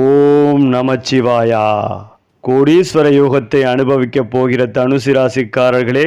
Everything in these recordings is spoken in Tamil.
ஓம் நமச்சிவாயா. கோடீஸ்வர யோகத்தை அனுபவிக்கப் போகிற தனுசு ராசிக்காரர்களே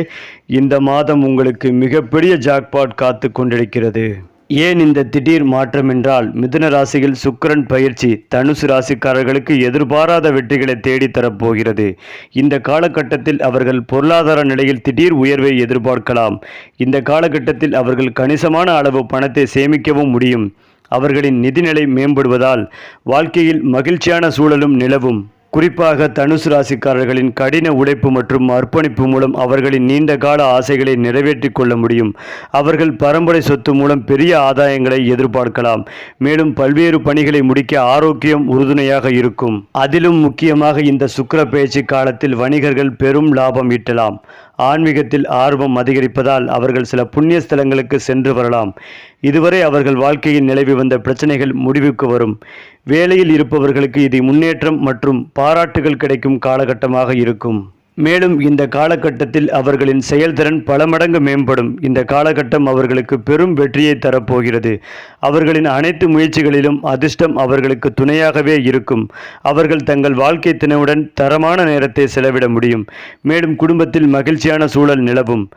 இந்த மாதம் உங்களுக்கு மிகப்பெரிய ஜாக்பாட் காத்து கொண்டிருக்கிறது. ஏன் இந்த திடீர் மாற்றம் என்றால் மிதுன ராசியில் சுக்கிரன் பயிற்சி தனுசு ராசிக்காரர்களுக்கு எதிர்பாராத வெற்றிகளை தேடித்தரப்போகிறது இந்த காலகட்டத்தில் அவர்கள் பொருளாதார நிலையில் திடீர் உயர்வை எதிர்பார்க்கலாம். இந்த காலகட்டத்தில் அவர்கள் கணிசமான அளவு பணத்தை சேமிக்கவும் முடியும். அவர்களின் நிதிநிலை மேம்படுவதால் வாழ்க்கையில் மகிழ்ச்சியான சூழலும் நிலவும். குறிப்பாக தனுசு ராசிக்காரர்களின் கடின உழைப்பு மற்றும் அர்ப்பணிப்பு மூலம் அவர்களின் நீண்ட கால ஆசைகளை நிறைவேற்றிக் கொள்ள முடியும். அவர்கள் பரம்பரை சொத்து மூலம் பெரிய ஆதாயங்களை எதிர்பார்க்கலாம். மேலும் பல்வேறு பணிகளை முடிக்க ஆரோக்கியம் உறுதுணையாக இருக்கும். அதிலும் முக்கியமாக இந்த சுக்கிர பயிற்சி காலத்தில் வணிகர்கள் பெரும் லாபம் ஈட்டலாம். ஆன்மீகத்தில் ஆர்வம் அதிகரிப்பதால் அவர்கள் சில புண்ணிய ஸ்தலங்களுக்கு சென்று வரலாம். இதுவரை அவர்கள் வாழ்க்கையில் நிலவி வந்த பிரச்சனைகள் முடிவுக்கு வரும். வேலையில் இருப்பவர்களுக்கு இது முன்னேற்றம் மற்றும் பாராட்டுகள் கிடைக்கும் காலகட்டமாக இருக்கும். மேலும் இந்த காலகட்டத்தில் அவர்களின் செயல்திறன் பல மடங்கு மேம்படும். இந்த காலகட்டம் அவர்களுக்கு பெரும் வெற்றியை தரப்போகிறது. அவர்களின் அனைத்து முயற்சிகளிலும் அதிர்ஷ்டம் அவர்களுக்கு துணையாகவே இருக்கும். அவர்கள் தங்கள் வாழ்க்கை தினவுடன் தரமான நேரத்தை செலவிட முடியும். மேலும் குடும்பத்தில் மகிழ்ச்சியான சூழல் நிலவும்.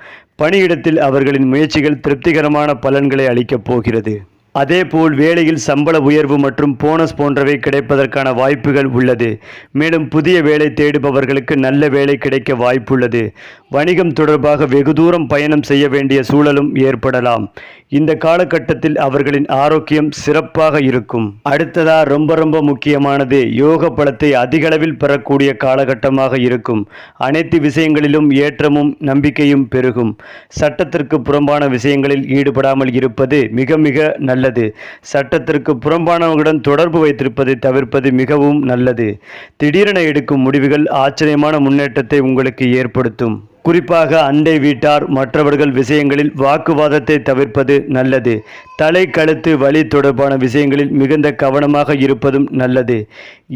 பணியிடத்தில் அவர்களின் முயற்சிகள் திருப்திகரமான பலன்களை அளிக்கப் போகிறது. அதேபோல் வேலையில் சம்பள உயர்வு மற்றும் போனஸ் போன்றவை கிடைப்பதற்கான வாய்ப்புகள் உள்ளது. மேலும் புதிய வேலை தேடுபவர்களுக்கு நல்ல வேலை கிடைக்க வாய்ப்புள்ளது. வணிகம் தொடர்பாக வெகு தூரம் பயணம் செய்ய வேண்டிய சூழலும் ஏற்படலாம். இந்த காலகட்டத்தில் அவர்களின் ஆரோக்கியம் சிறப்பாக இருக்கும். அடுத்ததா ரொம்ப ரொம்ப முக்கியமானது யோக பலத்தை அதிகளவில் பெறக்கூடிய காலகட்டமாக இருக்கும். அனைத்து விஷயங்களிலும் ஏற்றமும் நம்பிக்கையும் பெருகும். சட்டத்திற்கு புறம்பான விஷயங்களில் ஈடுபடாமல் இருப்பது மிக மிக நல்ல நல்லது. சட்டத்திற்கு புறம்பானவர்களுடன் தொடர்பு வைத்திருப்பதை தவிர்ப்பது மிகவும் நல்லது. திடீரென எடுக்கும் முடிவுகள் ஆச்சரியமான முன்னேற்றத்தை உங்களுக்கு ஏற்படுத்தும். குறிப்பாக அண்டை வீட்டார் மற்றவர்கள் விஷயங்களில் வாக்குவாதத்தை தவிர்ப்பது நல்லது. தலை கழுத்து வலி தொடர்பான விஷயங்களில் மிகுந்த கவனமாக இருப்பதும் நல்லது.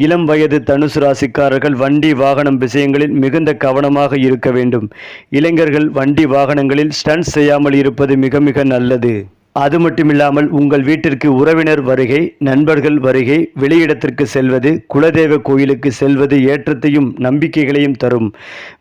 இளம் வயது தனுசு ராசிக்காரர்கள் வண்டி வாகனம் விஷயங்களில் மிகுந்த கவனமாக இருக்க வேண்டும். இளைஞர்கள் வண்டி வாகனங்களில் ஸ்டன்ட் செய்யாமல் இருப்பது மிக மிக நல்லது. அது மட்டுமில்லாமல் உங்கள் வீட்டிற்கு உறவினர் வருகை நண்பர்கள் வருகை வெளியிடத்திற்கு செல்வது குலதெய்வ கோயிலுக்கு செல்வது ஏற்றத்தையும் நம்பிக்கைகளையும் தரும்.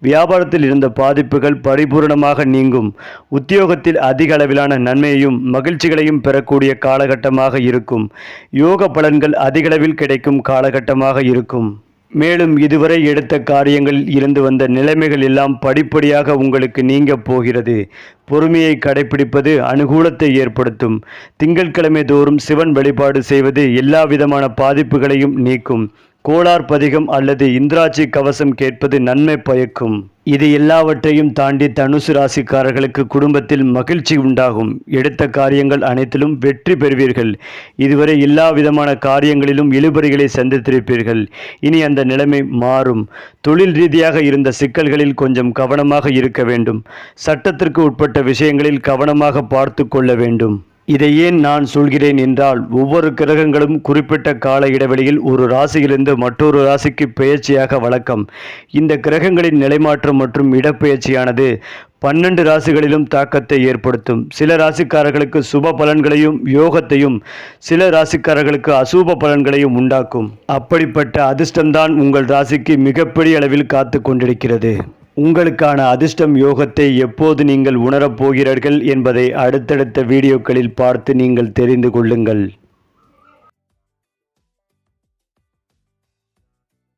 வியாபாரத்தில் இருந்த பாதிப்புகள் பரிபூரணமாக நீங்கும். உத்தியோகத்தில் அதிக அளவிலான நன்மையையும் மகிழ்ச்சிகளையும் பெறக்கூடிய காலகட்டமாக இருக்கும். யோக பலன்கள் அதிகளவில் கிடைக்கும் காலகட்டமாக இருக்கும். மேலும் இதுவரை எடுத்த காரியங்களில் இருந்து வந்த நிலைமைகள் எல்லாம் படிப்படியாக உங்களுக்கு நீங்க போகிறது. பொறுமையை கடைபிடிப்பது அனுகூலத்தை ஏற்படுத்தும். திங்கட்கிழமை தோறும் சிவன் வழிபாடு செய்வது எல்லா விதமான பாதிப்புகளையும் நீக்கும். கோளார் பதிகம் அல்லது இந்திராட்சி கவசம் கேட்பது நன்மை பயக்கும். இது எல்லாவற்றையும் தாண்டி தனுசு ராசிக்காரர்களுக்கு குடும்பத்தில் மகிழ்ச்சி உண்டாகும். எடுத்த காரியங்கள் அனைத்திலும் வெற்றி பெறுவீர்கள். இதுவரை எல்லா விதமான காரியங்களிலும் இழுபறிகளை சந்தித்திருப்பீர்கள். இனி அந்த நிலைமை மாறும். தொழில் ரீதியாக இருந்த சிக்கல்களில் கொஞ்சம் கவனமாக இருக்க வேண்டும். சட்டத்திற்கு உட்பட்ட விஷயங்களில் கவனமாக பார்த்து கொள்ள வேண்டும். இதை ஏன் நான் சொல்கிறேன் என்றால் ஒவ்வொரு கிரகங்களும் குறிப்பிட்ட கால இடைவெளியில் ஒரு ராசியிலிருந்து மற்றொரு ராசிக்கு பெயர்ச்சியாக வழக்கம். இந்த கிரகங்களின் நிலைமாற்றம் மற்றும் இடப்பெயர்ச்சியானது பன்னெண்டு ராசிகளிலும் தாக்கத்தை ஏற்படுத்தும். சில ராசிக்காரர்களுக்கு சுப பலன்களையும் யோகத்தையும் சில ராசிக்காரர்களுக்கு அசுப பலன்களையும் உண்டாக்கும். அப்படிப்பட்ட அதிர்ஷ்டம்தான் உங்கள் ராசிக்கு மிகப்பெரிய அளவில் காத்து கொண்டிருக்கிறது. உங்களுக்கான அதிர்ஷ்டம் யோகத்தை எப்போது நீங்கள் உணரப் போகிறீர்கள் என்பதை அடுத்தடுத்த வீடியோக்களில் பார்த்து நீங்கள் தெரிந்து கொள்ளுங்கள்.